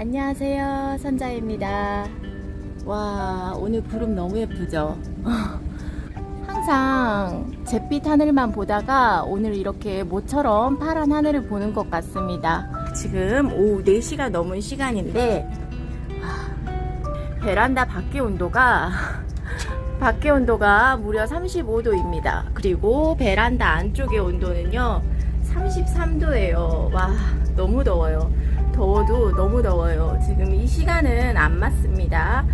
안녕하세요. 선자입니다. 와, 오늘 구름 너무 예쁘죠? 항상 잿빛 하늘만 보다가 오늘 이렇게 모처럼 파란 하늘을 보는 것 같습니다. 지금 오후 4시가 넘은 시간인데, 와, 베란다 밖의 온도가 밖의 온도가 무려 35도입니다. 그리고 베란다 안쪽의 온도는요, 33도예요. 와, 너무 더워요. 더워도 너무 더워요. 지금 이 시간은 안 맞습니다.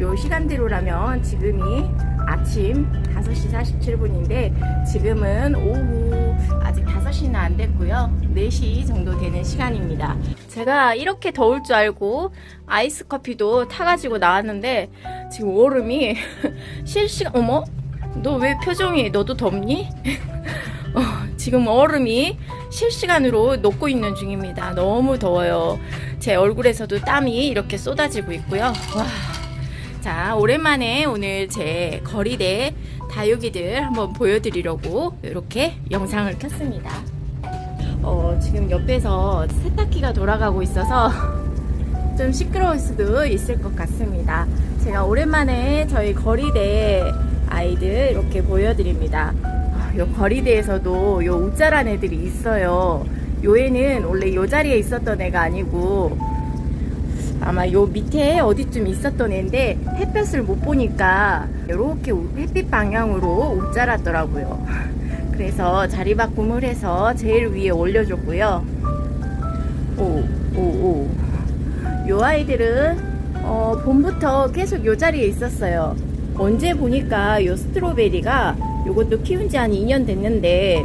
요 시간대로라면 지금이 아침 5시 47분인데 지금은 오후 아직 5시는 안 됐고요. 4시 정도 되는 시간입니다. 제가 이렇게 더울 줄 알고 아이스 커피도 타가지고 나왔는데 지금 얼음이 실시간 어머 너 왜 표정이 너도 덥니? 어, 지금 얼음이 실시간으로 녹고 있는 중입니다. 너무 더워요. 제 얼굴에서도 땀이 이렇게 쏟아지고 있고요. 와. 자, 오랜만에 오늘 제 거리대 다육이들 한번 보여드리려고 이렇게 영상을 켰습니다. 어, 지금 옆에서 세탁기가 돌아가고 있어서 좀 시끄러울 수도 있을 것 같습니다. 제가 오랜만에 저희 거리대 아이들 이렇게 보여드립니다. 아, 요 거리대에서도 요 우짜란 애들이 있어요. 요 애는 원래 요 자리에 있었던 애가 아니고 아마 요 밑에 어디쯤 있었던 애인데 햇볕을 못 보니까 이렇게 햇빛 방향으로 웃자랐더라고요. 그래서 자리 바꿈을 해서 제일 위에 올려줬고요. 오, 오, 오. 요 아이들은 어, 봄부터 계속 요 자리에 있었어요. 언제 보니까 요 스트로베리가 요것도 키운 지 한 2년 됐는데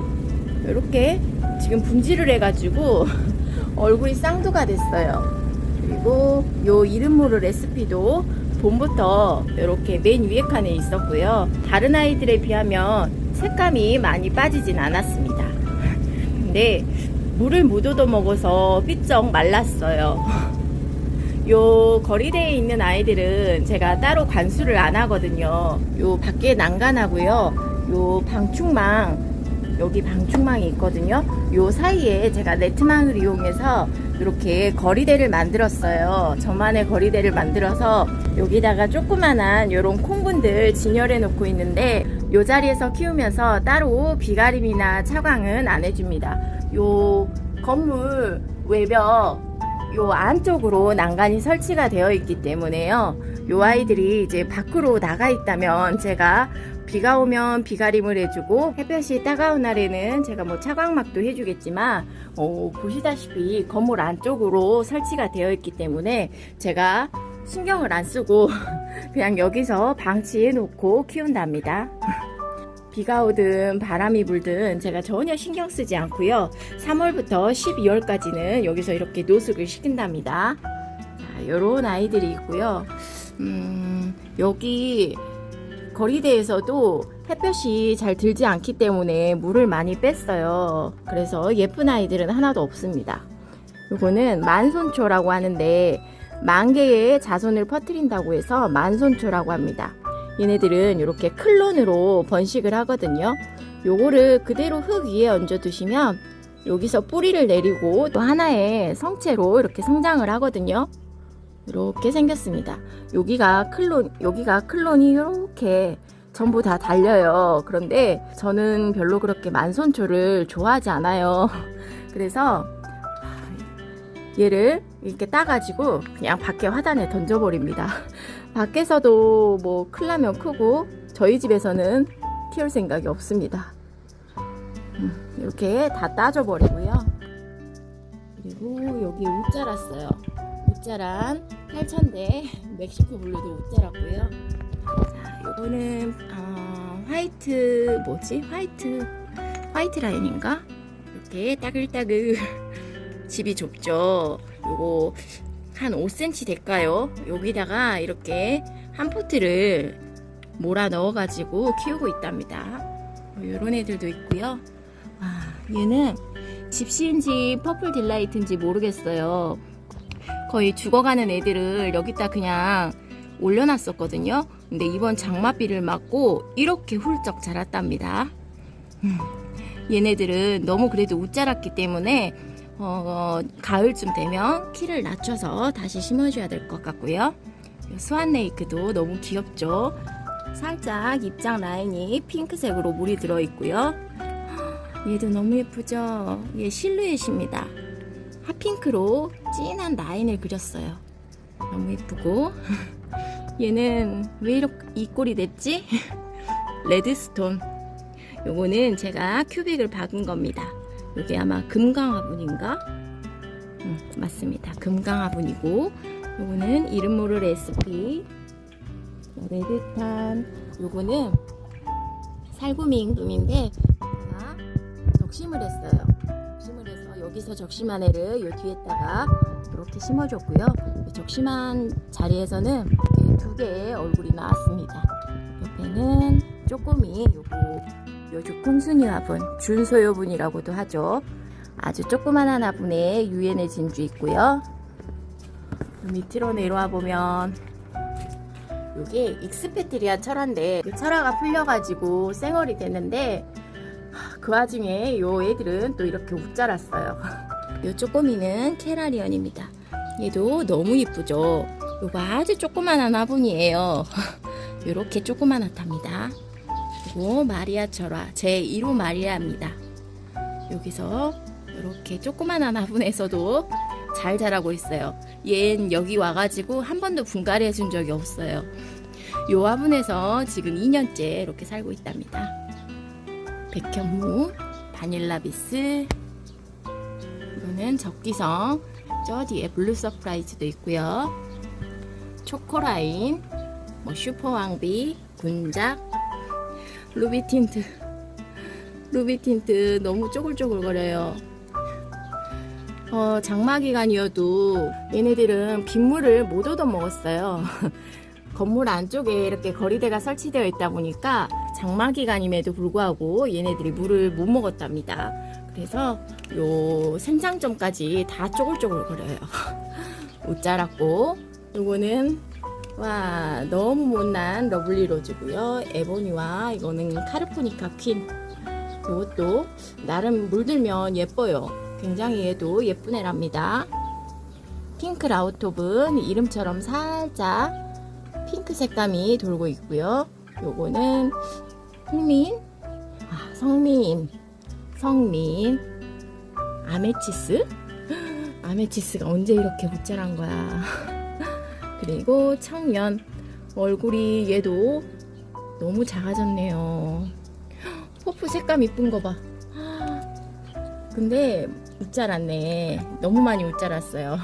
이렇게 지금 분질을 해가지고 얼굴이 쌍두가 됐어요. 그리고 요 이름 모를 레시피도 봄부터 이렇게 맨 위에 칸에 있었고요. 다른 아이들에 비하면 색감이 많이 빠지진 않았습니다. 근데 물을 못 얻어 먹어서 삐쩍 말랐어요. 요 거리대에 있는 아이들은 제가 따로 관수를 안 하거든요. 요 밖에 난간하고요. 요 방충망 여기 방충망이 있거든요. 요 사이에 제가 네트망을 이용해서 이렇게 거리대를 만들었어요. 저만의 거리대를 만들어서 여기다가 조그만한 요런 콩분들 진열해 놓고 있는데 요 자리에서 키우면서 따로 비가림이나 차광은 안 해줍니다. 요 건물 외벽 요 안쪽으로 난간이 설치가 되어 있기 때문에요. 요 아이들이 이제 밖으로 나가 있다면 제가 비가 오면 비가림을 해주고 햇볕이 따가운 날에는 제가 뭐 차광막도 해주겠지만 어, 보시다시피 건물 안쪽으로 설치가 되어 있기 때문에 제가 신경을 안 쓰고 그냥 여기서 방치해 놓고 키운답니다. 비가 오든 바람이 불든 제가 전혀 신경 쓰지 않고요. 3월부터 12월까지는 여기서 이렇게 노숙을 시킨답니다. 자, 요런 아이들이 있고요. 음, 여기 거리대에서도 햇볕이 잘 들지 않기 때문에 물을 많이 뺐어요. 그래서 예쁜 아이들은 하나도 없습니다. 요거는 만손초라고 하는데 만 개의 자손을 퍼뜨린다고 해서 만손초라고 합니다. 얘네들은 이렇게 클론으로 번식을 하거든요. 요거를 그대로 흙 위에 얹어 두시면 여기서 뿌리를 내리고 또 하나의 성체로 이렇게 성장을 하거든요. 이렇게 생겼습니다. 여기가 클론, 여기가 클론이 이렇게 전부 다 달려요. 그런데 저는 별로 그렇게 만손초를 좋아하지 않아요. 그래서 얘를 이렇게 따가지고 그냥 밖에 화단에 던져버립니다. 밖에서도 뭐 클라면 크고 저희 집에서는 키울 생각이 없습니다. 음, 이렇게 다 따져버리고요. 그리고 여기 옷 자랐어요. 옷 자란 8천대 멕시코 블루도 옷 자랐고요. 자, 요거는 어, 화이트 뭐지? 화이트 화이트 라인인가? 이렇게 따글따글 집이 좁죠. 요거 한 5cm 될까요? 여기다가 이렇게 한 포트를 몰아 넣어가지고 키우고 있답니다. 이런 애들도 있고요. 아, 얘는 집시인지 퍼플 딜라이트인지 모르겠어요. 거의 죽어가는 애들을 여기다 그냥 올려놨었거든요. 근데 이번 장마비를 맞고 이렇게 훌쩍 자랐답니다. 음, 얘네들은 너무 그래도 웃 자랐기 때문에 어, 가을쯤 되면 키를 낮춰서 다시 심어줘야 될 것 같고요. 이 스완레이크도 너무 귀엽죠? 살짝 입장 라인이 핑크색으로 물이 들어있고요. 얘도 너무 예쁘죠? 얘 실루엣입니다. 핫핑크로 진한 라인을 그렸어요. 너무 예쁘고 얘는 왜 이렇게 이 꼴이 됐지? 레드스톤 요거는 제가 큐빅을 박은 겁니다. 요게 아마 금강화분인가? 음, 맞습니다. 금강화분이고 요거는 이름 모를 SP 레드탄 요거는 살구미 임금인데 제가 적심을 했어요. 여기서 적심한 애를 요 뒤에다가 이렇게 심어줬고요. 이 적심한 자리에서는 이렇게 두 개의 얼굴이 나왔습니다. 옆에는 쪼꼬미 요거 요주 콩순이 화분 준소요분이라고도 하죠. 아주 조그만한 화분에 유엔의 진주 있고요. 밑으로 내려와 보면 요게 익스페트리아 철화인데 그 철화가 풀려가지고 쌩얼이 됐는데 하, 그 와중에 요 애들은 또 이렇게 웃 자랐어요. 요 쪼꼬미는 캐라리언입니다. 얘도 너무 이쁘죠. 요거 아주 조그만한 화분이에요. 요렇게 조그만하답니다. 그리고 마리아 철화 제 1호 마리아입니다. 여기서 이렇게 조그만한 화분에서도 잘 자라고 있어요. 얜 여기 와가지고 한 번도 분갈이 해준 적이 없어요. 요 화분에서 지금 2년째 이렇게 살고 있답니다. 백현무, 바닐라비스, 이거는 적기성, 저 뒤에 블루 서프라이즈도 있고요. 초코라인, 뭐 슈퍼왕비, 군작, 루비 틴트. 루비 틴트 너무 쪼글쪼글거려요. 어, 장마 기간이어도 얘네들은 빗물을 못 얻어 먹었어요. 건물 안쪽에 이렇게 거리대가 설치되어 있다 보니까 장마 기간임에도 불구하고 얘네들이 물을 못 먹었답니다. 그래서 요 생장점까지 다 쪼글쪼글 거려요. 못 자랐고 요거는 와 너무 못난 러블리 로즈고요. 에보니와 이거는 카르포니카 퀸. 이것도 나름 물들면 예뻐요. 굉장히 얘도 예쁜 애랍니다. 핑크 라우톱은 이름처럼 살짝 핑크 색감이 돌고 있고요. 요거는 흥민, 아, 성민, 성민, 아메치스. 아메치스가 언제 이렇게 무자란 거야. 그리고 청년 얼굴이 얘도 너무 작아졌네요. 퍼프 색감 이쁜 거 봐. 근데 못 자랐네. 너무 많이 못 자랐어요.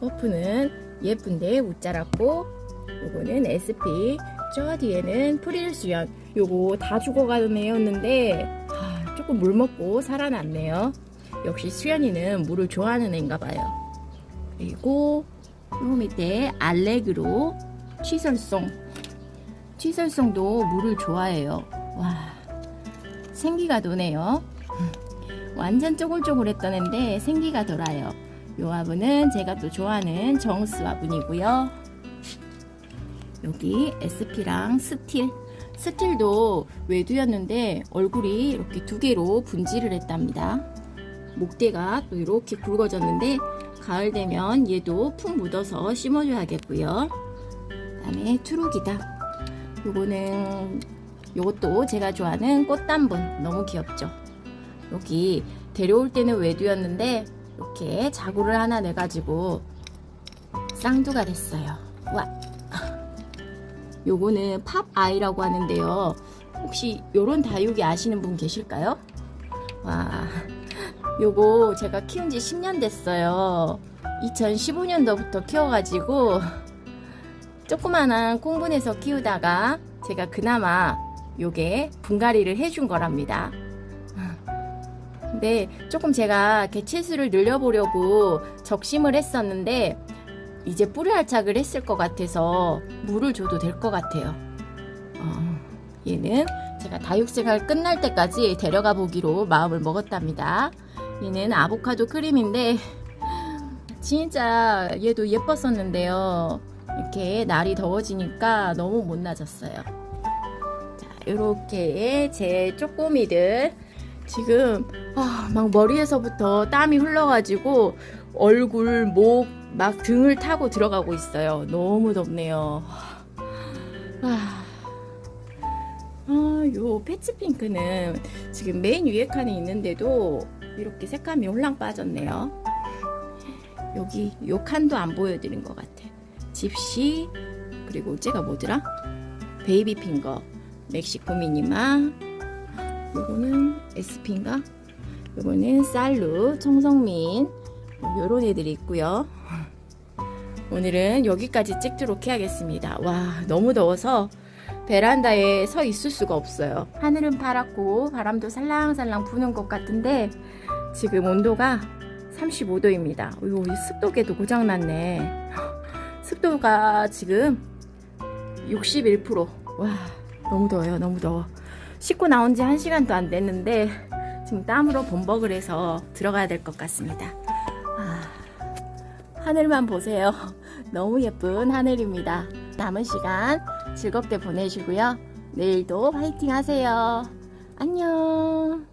퍼프는 예쁜데 못 자랐고 요거는 SP 저 뒤에는 프릴 수연 요거 다 죽어가는 애였는데 아, 조금 물 먹고 살아났네요. 역시 수연이는 물을 좋아하는 애인가 봐요. 그리고 요 밑에 알레그로 취설송 취설송도 물을 좋아해요. 와 생기가 도네요. 완전 쪼글쪼글했던 앤데 생기가 돌아요. 요 화분은 제가 또 좋아하는 정스 화분이고요. 여기 SP랑 스틸. 스틸도 외두였는데 얼굴이 이렇게 두 개로 분질을 했답니다. 목대가 또 이렇게 굵어졌는데 가을 되면 얘도 푹 묻어서 심어줘야겠고요. 그 다음에 투룩이다. 요거는 요것도 제가 좋아하는 꽃단분 너무 귀엽죠. 여기 데려올 때는 외두였는데 이렇게 자구를 하나 내가지고 쌍두가 됐어요. 와. 요거는 팝 아이라고 하는데요. 혹시 요런 다육이 아시는 분 계실까요? 와. 요거 제가 키운 지 10년 됐어요. 2015년도부터 키워가지고 조그만한 콩분에서 키우다가 제가 그나마 요게 분갈이를 해준 거랍니다. 근데 조금 제가 개체수를 늘려보려고 적심을 했었는데 이제 뿌리 활착을 했을 것 같아서 물을 줘도 될 것 같아요. 어, 얘는 제가 다육생활 끝날 때까지 데려가 보기로 마음을 먹었답니다. 얘는 아보카도 크림인데 진짜 얘도 예뻤었는데요. 이렇게 날이 더워지니까 너무 못나졌어요. 자, 이렇게 제 쪼꼬미들 지금 아, 막 머리에서부터 땀이 흘러가지고 얼굴, 목, 막 등을 타고 들어가고 있어요. 너무 덥네요. 아, 아, 요 패치핑크는 지금 메인 위에 칸에 있는데도 이렇게 색감이 홀랑 빠졌네요. 여기 요 칸도 안 보여드린 것 같아. 집시 그리고 쟤가 뭐더라? 베이비 핑거, 멕시코 미니마. 요거는 SP인가? 요거는 쌀루, 청성민 요런 애들이 있고요. 오늘은 여기까지 찍도록 해야겠습니다. 와 너무 더워서 베란다에 서 있을 수가 없어요. 하늘은 파랗고 바람도 살랑살랑 부는 것 같은데 지금 온도가 35도입니다. 요 습도계도 고장났네. 습도가 지금 61%. 와 너무 더워요. 너무 더워. 씻고 나온 지 1시간도 안 됐는데 지금 땀으로 범벅을 해서 들어가야 될 것 같습니다. 아, 하늘만 보세요. 너무 예쁜 하늘입니다. 남은 시간 즐겁게 보내시고요. 내일도 화이팅 하세요. 안녕.